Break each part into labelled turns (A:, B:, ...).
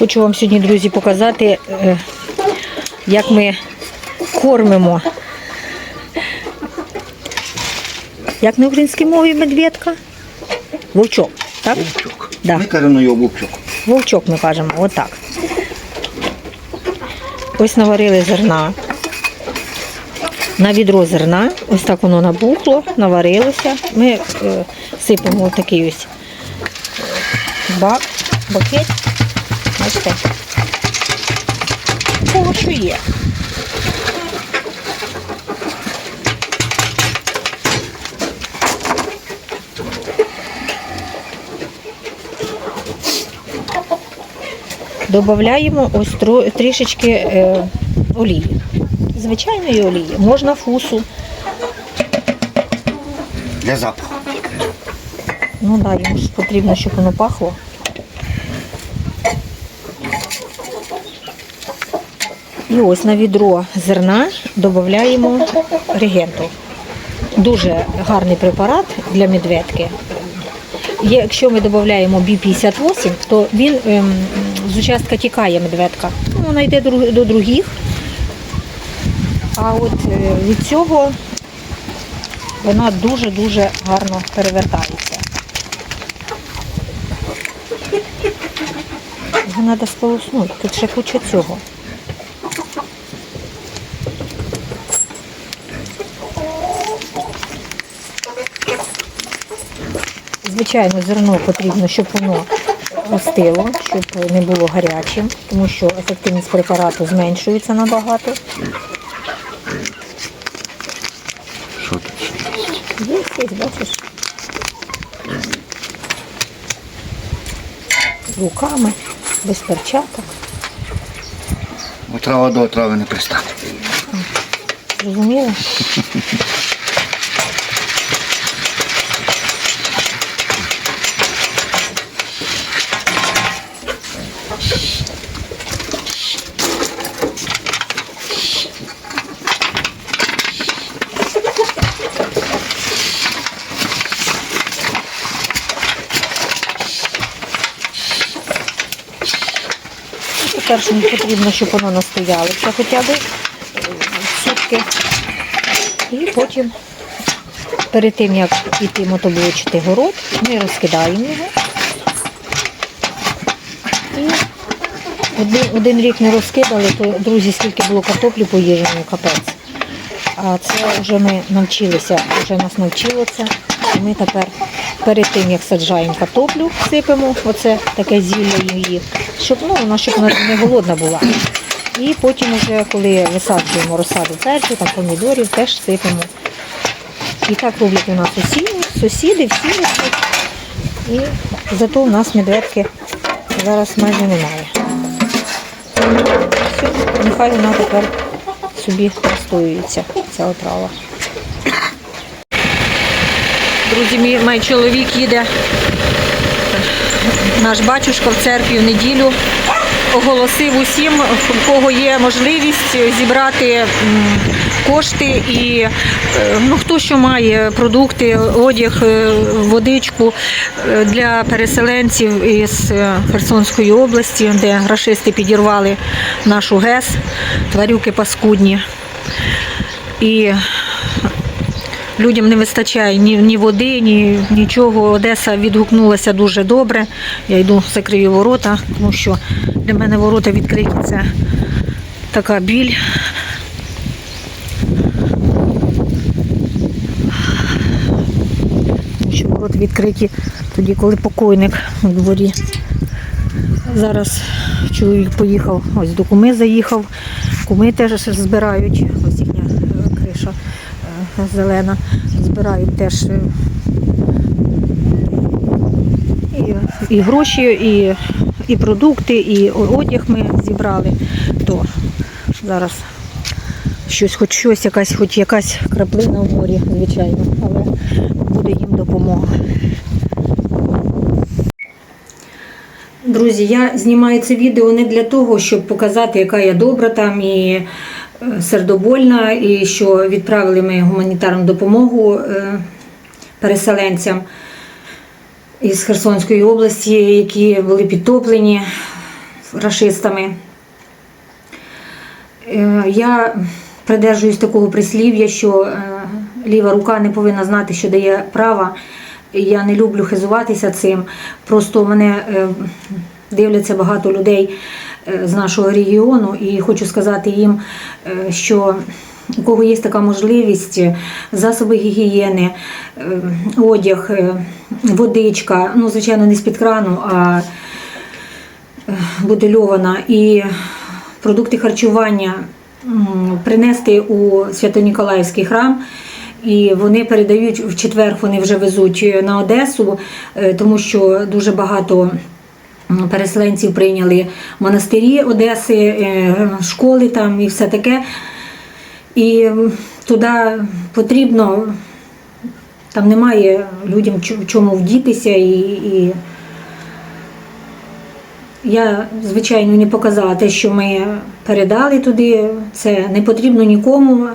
A: Хочу вам сьогодні, друзі, показати, е, як ми кормимо. Як на українській мові медведка? Вовчок, так?
B: Вовчок.
A: Да.
B: Ми кажемо його вовчок.
A: Вовчок ми кажемо, отак. Ось наварили зерна. На відро зерна, ось так воно набухло, наварилося. Ми е, сипемо такий ось е, бак, бакет. Бачите? Кого що є. Додаємо ось тро- трішечки е, олії. Звичайної олії. Можна фусу.
B: Для запаху.
A: Ну так, да, йому ж потрібно, щоб воно пахло. І ось на відро зерна додаємо регенту. Дуже гарний препарат для медведки. Якщо ми додаємо B58, то він ем, з участка тікає медведка. Ну, Вона йде до других. А от е, від цього вона дуже-дуже гарно перевертається. Його треба сполоснути, тут ще куча цього. Звичайно, зерно потрібно, щоб воно остило, щоб не було гарячим, тому що ефективність препарату зменшується набагато.
B: Що тут є?
A: Є, бачиш. Руками, без перчаток.
B: Отрава до отрави не пристане.
A: Зрозуміло? Ж потрібно, щоб воно настоялося хоча б сутки. І потім, перед тим як іти мотоблочити город, ми розкидаємо його. І один, один рік не розкидали, то, друзі, скільки було картоплі поїжджено, капець. А це вже ми навчилися, вже нас навчило це. І ми тепер перед тим, як саджаємо картоплю, сипемо, оце таке зілля її, щоб ну, вона щоб не голодна була. І потім, вже, коли висаджуємо розсаду перцю, там помідорів, теж сипемо. І так роблять у нас усі, сусіди, всі роблять. І зато у нас медведки зараз майже немає. Все, нехай вона тепер собі настоюється, ця отрава. Друзі, мій, мій чоловік їде, наш батюшка в церкві в неділю оголосив усім, в кого є можливість зібрати кошти і е, ну, хто що має продукти, одяг, е, водичку е, для переселенців із Херсонської області, де рашисти підірвали нашу ГЕС, тварюки паскудні. І Людям не вистачає ні, ні води, ні нічого. Одеса відгукнулася дуже добре. Я йду закрию ворота, тому що для мене ворота відкриті це така біль. Що ворота відкриті тоді, коли покойник у дворі. Зараз чоловік поїхав, ось до куми заїхав. Куми теж збирають, ось їхня е, криша е, зелена. Збирають теж е, і, і гроші, і, і продукти, і одяг ми зібрали. То зараз щось, хоч щось, якась, хоч якась краплина в морі, звичайно, але буде їм допомога. Друзі, я знімаю це відео не для того, щоб показати, яка я добра там і сердобольна, і що відправили ми гуманітарну допомогу е, переселенцям із Херсонської області, які були підтоплені. рашистами. Е, Я придержуюсь такого прислів'я, що е, ліва рука не повинна знати, що дає права. Я не люблю хизуватися цим. Просто мене дивляться багато людей з нашого регіону, і хочу сказати їм, е, що у кого є така можливість, е, засоби гігієни, е, одяг, е, водичка, ну, звичайно, не з-під крану, а е, бутильована, і продукти харчування принести у Свято-Ніколаївський храм. І вони передають в четвер, вони вже везуть на Одесу, е, тому що дуже багато переселенців прийняли монастирі Одеси, е, школи там і все таке. І туди потрібно, там немає людям в чому вдітися і. і я, звичайно, не показала те, що ми передали туди. Це не потрібно нікому.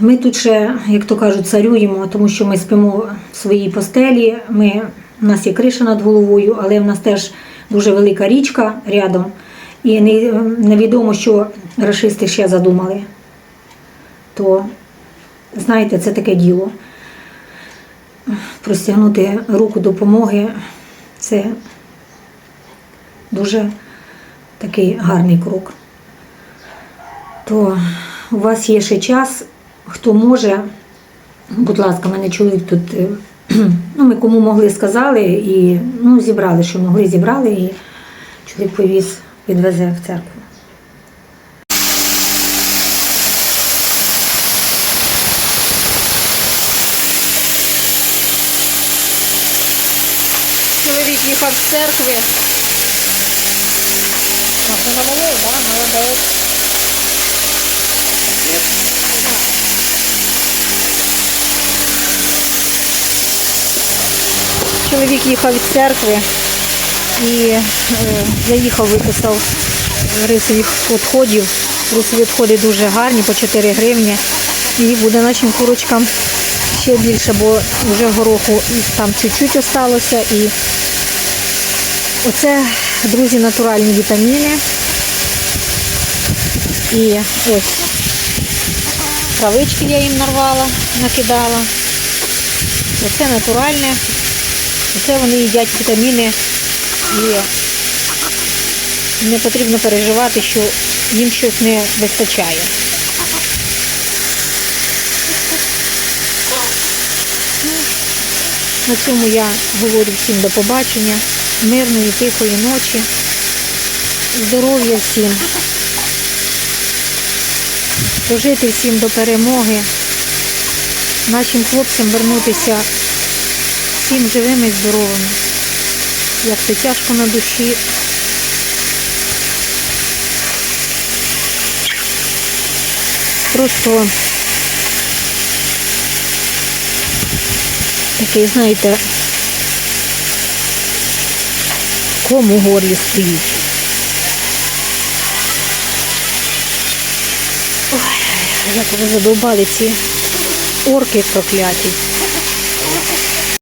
A: Ми тут ще, як то кажуть, царюємо, тому що ми спимо в своїй постелі. Ми, у нас є криша над головою, але в нас теж дуже велика річка рядом. І невідомо, що рашисти ще задумали. То, знаєте, це таке діло. Простягнути руку допомоги це дуже такий гарний крок. То у вас є ще час, хто може, будь ласка, мене чоловік тут, е, ну, ми кому могли сказали і ну, зібрали, що могли, зібрали, і чоловік повіз, відвезе в церкву. Чоловік їхав з церкви. Молодець, да? Чоловік їхав від церкви і е, заїхав, виписав рисових відходів. Рисові відходи дуже гарні, по 4 гривні. І буде нашим курочкам ще більше, бо вже гороху там чуть-чуть осталося. І оце, друзі, натуральні вітаміни. І ось травички я їм нарвала, накидала. Оце натуральне. Оце вони їдять вітаміни. І не потрібно переживати, що їм щось не вистачає. На цьому я говорю всім до побачення, мирної, тихої ночі, здоров'я всім, дожити всім до перемоги, нашим хлопцям вернутися всім живими і здоровими. Як це тяжко на душі. Просто такий, знаєте, кому горлі стоїть. Ой, як ви задовбали ці орки прокляті.